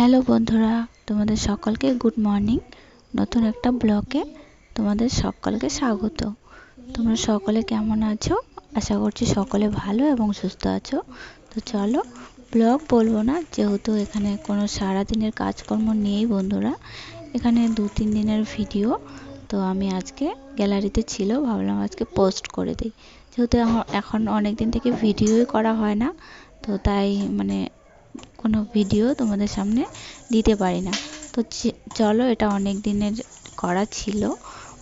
Hello বন্ধুরা, তোমাদের সকলকে গুড মর্নিং। নতুন একটা ব্লগে তোমাদের সকলকে স্বাগত। তোমরা সকলে কেমন আছো? আশা করছি সকলে ভালো এবং সুস্থ আছো। তো চলো, ব্লগ বলব না, যেহেতু এখানে কোনো সারাদিনের কাজকর্ম নেই বন্ধুরা। এখানে দু তিন দিনের ভিডিও, তো আমি আজকে গ্যালারিতে ছিল, ভাবলাম আজকে পোস্ট করে দিই। যেহেতু এখন অনেক দিন থেকে ভিডিওই করা হয় না, তো তাই মানে কোনো ভিডিও তোমাদের সামনে দিতে পারি না। তো চলো এটা অনেক দিনের করা ছিল,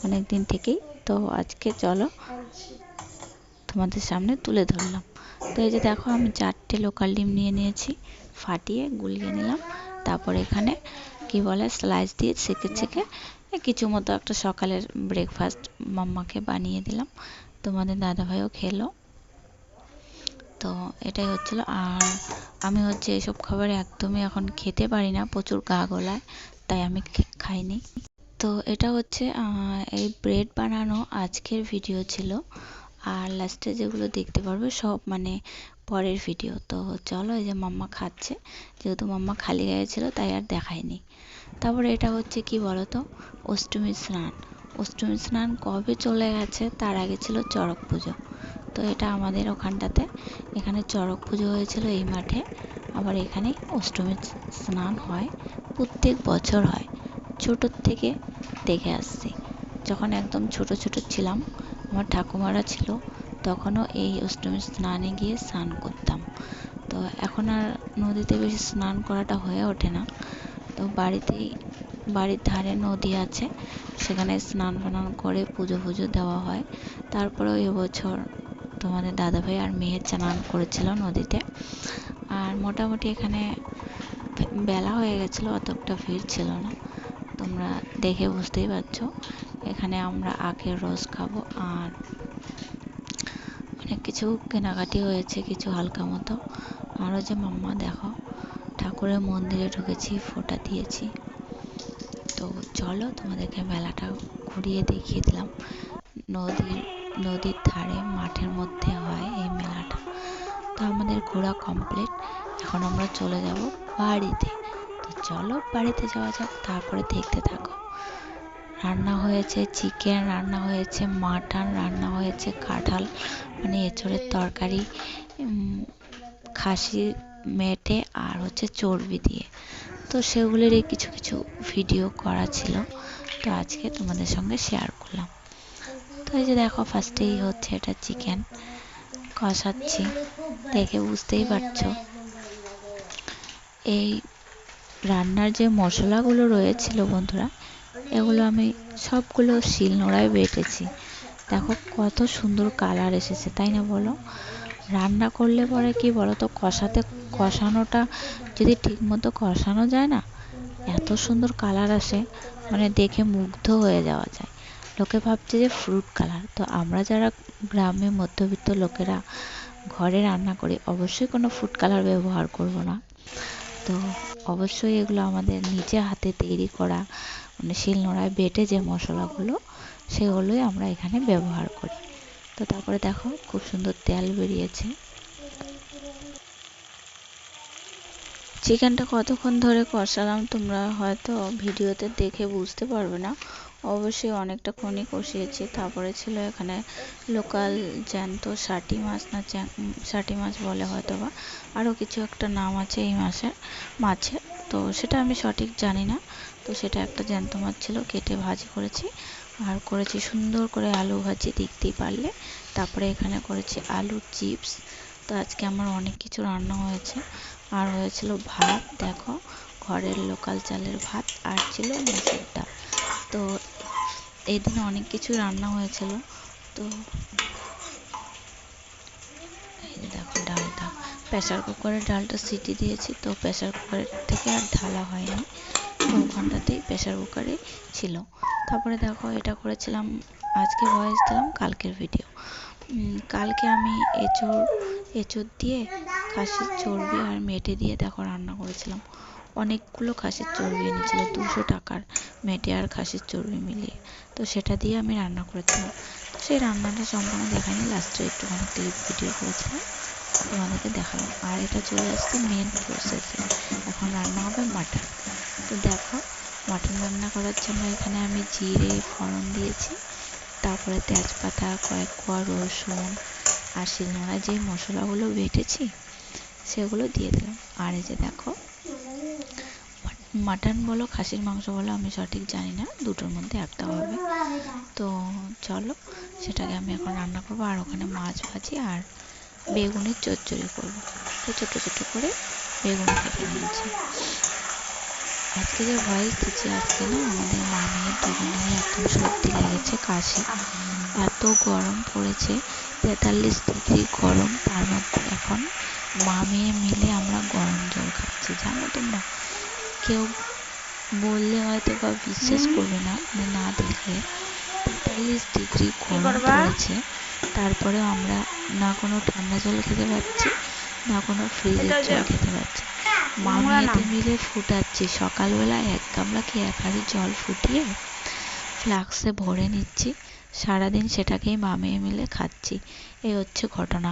অনেক দিন থেকেই। তো আজকে চলো তোমাদের সামনে তুলে ধরলাম। তো এই যে দেখো আমি চারটে লোকাল ডিম নিয়ে নিয়েছি, ফাটিয়ে গুলিয়ে নিলাম। তারপর এখানে কি বলে স্লাইস দিয়ে ছেঁকে ছেঁকে কিছু মতো একটা সকালের ব্রেকফাস্ট মাম্মাকে বানিয়ে দিলাম। তোমাদের দাদাভাইও খেলো। তো এটাই হচ্ছিল। আর আমি হচ্ছে এসব খাবার একদমই এখন খেতে পারি না প্রচুর গা গলায়, তাই আমি খাইনি। তো এটা হচ্ছে এই ব্রেড বানানো আজকের ভিডিও ছিল। আর লাস্টে যেগুলো দেখতে পারবে সব মানে পরের ভিডিও। তো চলো এই যে মাম্মা খাচ্ছে, যেহেতু মাম্মা খালি গায়ে ছিল তাই আর দেখায়নি। তারপরে এটা হচ্ছে কি বলতো? অষ্টমী স্নান। অষ্টমী স্নান কবে চলে গেছে তার আগে ছিল চড়ক পুজো। তো এটা আমাদের ওখানটাতে। এখানে চড়ক পুজো হয়েছিল এই মাঠে। আবার এখানে অষ্টমী স্নান হয়। প্রত্যেক বছর হয়। ছোটোর থেকে দেখে আসছি। যখন একদম ছোট ছোট ছিলাম, আমার ঠাকুমারা ছিল, তখনও এই অষ্টমী স্নানে গিয়ে স্নান করতাম। তো এখন আর নদীতে বেশি স্নান করাটা হয়ে ওঠে না। তো বাড়িতেই, বাড়ির ধারে নদী আছে। সেখানে স্নান ফান করে পুজো ফুজো দেওয়া হয়। তারপরেও এবছর তোমাদের দাদাভাই আর মেয়ের চানান করেছিল নদীতে। আর মোটামুটি এখানে বেলা হয়ে গেছিল, অতটা ভিড় ছিল না। তোমরা দেখে বুঝতেই পারছ। এখানে আমরা আখের রস খাব আর অনেক কিছু কেনাকাটি হয়েছে, কিছু হালকা মতো। আরও যে মাম্মা, দেখো, ঠাকুরের মন্দিরে ঢুকেছি, ফোটা দিয়েছি। তো চলো তোমাদেরকে মেলাটা ঘুরিয়ে দেখিয়ে দিলাম। নদীর নদীর ধারে, মাঠের মধ্যে হয় এই মেলাটা। তো আমাদের ঘোরা কমপ্লিট এখন আমরা চলে যাব বাড়িতে। তো চলো বাড়িতে যাওয়া যাক, তারপরে দেখতে থাকো। রান্না হয়েছে চিকেন রান্না হয়েছে মাটন রান্না হয়েছে কাঁঠাল মানে এঁচড়ের তরকারি খাসি মেটে আর হচ্ছে চর্বি দিয়ে। তো সেগুলিরই কিছু কিছু ভিডিও করা ছিল। তো আজকে তোমাদের সঙ্গে শেয়ার করলাম। তো এই যে দেখো ফার্স্টেই হচ্ছে এটা চিকেন কষাচ্ছি। দেখে বুঝতেই পারছ। এই রান্নার যে মশলাগুলো রয়েছিল বন্ধুরা, এগুলো আমি সবগুলো শিলনোড়ায় বেটেছি। দেখো কত সুন্দর কালার এসেছে, তাই না বলো? রান্না করলে পরে কি বলো তো কষাতে, কষানোটা যদি ঠিক মতো কষানো যায় না, এত সুন্দর কালার আসে মানে দেখে মুগ্ধ হয়ে যাওয়া যায়। লোকে ভাবছে যে ফ্রুট কালার তো আমরা যারা গ্রামে মধ্যবিত্ত লোকেরা ঘরে রান্না করি, অবশ্যই কোনো ফুড কালার ব্যবহার করব না। তো অবশ্যই এগুলো আমাদের নিজে হাতে তৈরি করা মানে শিলনোড়ায় বেটে যে মশলাগুলো, সেগুলোই আমরা এখানে ব্যবহার করি। তো তারপরে দেখো, খুব সুন্দর তেল বেরিয়েছে। চিকেনটা কতক্ষণ ধরে কষালাম তোমরা হয়তো ভিডিওতে দেখে বুঝতে পারবে না। অবশ্যই অনেকটা খনি কষিয়েছি। তারপরে ছিল এখানে লোকাল জ্যান্ত ষাটি মাছ না ষাটি মাছ বলে হয়তো বা। আরও কিছু একটা নাম আছে এই মাছের মাছের তো সেটা আমি সঠিক জানি না। তো সেটা একটা জ্যান্ত মাছ ছিল, কেটে ভাজি করেছি। আর করেছি সুন্দর করে আলু ভাজি দেখতেই পারলে। তারপরে এখানে করেছি আলুর চিপস। তো আজকে আমার অনেক কিছু রান্না হয়েছে। আর হয়েছিল ভাত, দেখো, ঘরের লোকাল চালের ভাত আর ছিল মাছের ডাল। তো এই দিন অনেক কিছু রান্না হয়েছিল, তো দেখো ডালটা। প্রেসার কুকারে ডালটা সিটি দিয়েছি, তো প্রেসার কুকারের থেকে আর ঢালা হয়নি, তো ঘন্টাতেই প্রেসার কুকারে ছিল। তারপরে দেখো এটা করেছিলাম, আজকে ভয়েস দিলাম, কালকের ভিডিও কালকে আমি এঁচোড় এঁচোড় দিয়ে, খাসির চর্বি আর মেটে দিয়ে দেখো রান্না করেছিলাম। অনেকগুলো খাসির চর্বি এনেছিল, দুশো টাকার মেটে আর খাসির চর্বি মিলিয়ে। তো সেটা দিয়ে আমি রান্না করেছিলাম। তো সেই রান্নাটা সম্পূর্ণ দেখায়নি, লাস্টে একটুখানি ক্লিপ ভিডিও করেছিলাম, তোমাদেরকে দেখালাম। আর এটা চলে আসছে মেন প্রসেসে এখন রান্না হবে মাটন। তো দেখো, মাটন রান্না করার জন্য এখানে আমি জিরে, ফোড়ন দিয়েছি, তারপরে তেজপাতা, কয়েক কোয়া রসুন, আর শিলনোড়ায় যে মশলাগুলো বেটেছি, সেগুলো দিয়ে দিলাম। আর এই যে দেখো মাটন বলো, খাসির মাংস বলো, আমি সঠিক জানি না। দুটোর মধ্যে একটা হবে। তো চলো, সেটাকে আমি এখন রান্না করব। আর ওখানে মাছ ভাজি আর বেগুনের চচ্চড়ি করব। তো ছোটো ছোটো করে বেগুন কেটে নিয়েছি। আজকে যে ভয়েস দিচ্ছি আজকে না, আমাদের মা মেয়ের দুজনেরই একদম সর্দি লেগেছে কাশি। এত গরম পড়েছে, তেতাল্লিশ ডিগ্রি গরম, তার মধ্যে এখন মা মেয়ে মিলে আমরা গরম জল খাচ্ছি। জানো তোমরা? কেউ বললে হয়তো বা বিশ্বাস করবে না মানে না দেখলে। তেতাল্লিশ ডিগ্রি গরম পড়েছে তারপরেও আমরা না কোনো ঠান্ডা জল খেতে পারছি না কোনো ফ্রিজের জল খেতে পারছি। মা মেয়েতে মিলে ফুটাচ্ছি সকালবেলা এক গামলা কি এক হাড়ি জল ফুটিয়ে ফ্লাক্সে ভরে নিচ্ছি সারাদিন সেটাকেই মা মেয়ে মিলে খাচ্ছি। এই হচ্ছে ঘটনা।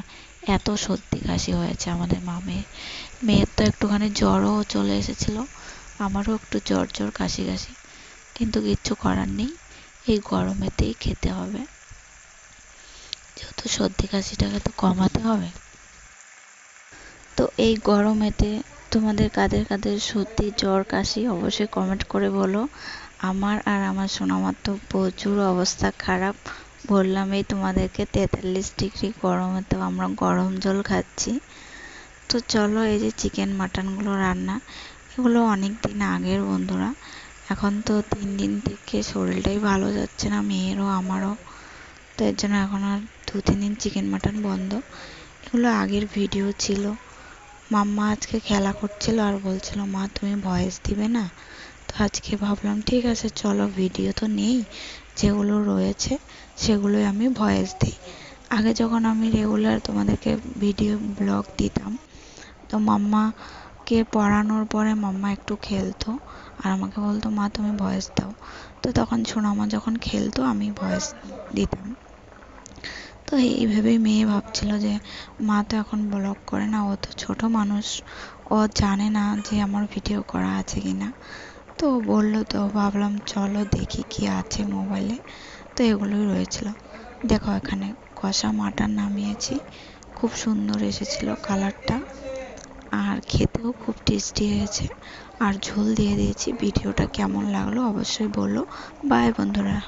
এত সর্দি কাশি হয়েছে আমাদের মা মেয়ে মেয়ের তো একটুখানি জ্বরও চলে এসেছিল। আমারও একটু জ্বর জ্বর কাশি কাশি। কিন্তু কিচ্ছু করার নেই, এই গরমেতেই খেতে হবে। যেহেতু সর্দি কাশিটাকে তো কমাতে হবে। তো এই গরমেতে তোমাদের কাদের কাদের সর্দি, জ্বর, কাশি অবশ্যই কমেন্ট করে বলো। আমার আর আমার সোনামার তো প্রচুর অবস্থা খারাপ। বললাম, এই তোমাদেরকে তেতাল্লিশ ডিগ্রি গরমে তো আমরা গরম জল খাচ্ছি। তো চলো এই যে চিকেন মাটনগুলো রান্না। এগুলো অনেক দিন আগের বন্ধুরা। এখন তো তিন দিন থেকে শরীরটাই ভালো যাচ্ছে না, মেয়েরও, আমারও। তো এর জন্য এখন আর দু, তিন দিন চিকেন মাটন বন্ধ। এগুলো আগের ভিডিও ছিল। মাম্মা আজকে খেলা করছিল আর বলছিল, মা, তুমি ভয়েস দিবে না? তো আজকে ভাবলাম, ঠিক আছে, চলো, ভিডিও তো নেই। যেগুলো রয়েছে, সেগুলোই আমি ভয়েস দিই। আগে যখন আমি রেগুলার তোমাদেরকে ভিডিও, ব্লগ দিতাম, তো মাম্মাকে পড়ানোর পরে মাম্মা একটু খেলতো আর আমাকে বলতো, মা, তুমি ভয়েস দাও। তো তখন সোনামা যখন খেলতো, আমি ভয়েস দিতাম। তো এইভাবেই মেয়ে ভাবছিল যে, মা তো এখন ব্লগ করে না, ও তো ছোট মানুষ, ও জানে না যে আমার ভিডিও করা আছে কি না। তো বলল, তো ভাবলাম চলো দেখি কি আছে মোবাইলে তো এগুলোই রয়েছিল। দেখো এখানে কষা মাটন নামিয়েছি, খুব সুন্দর এসেছিল কালারটা আর খেতেও খুব টেস্টি হয়েছে। আর ঝোল দিয়ে দিয়েছি। ভিডিওটা কেমন লাগল অবশ্যই বলো। বাই বন্ধুরা।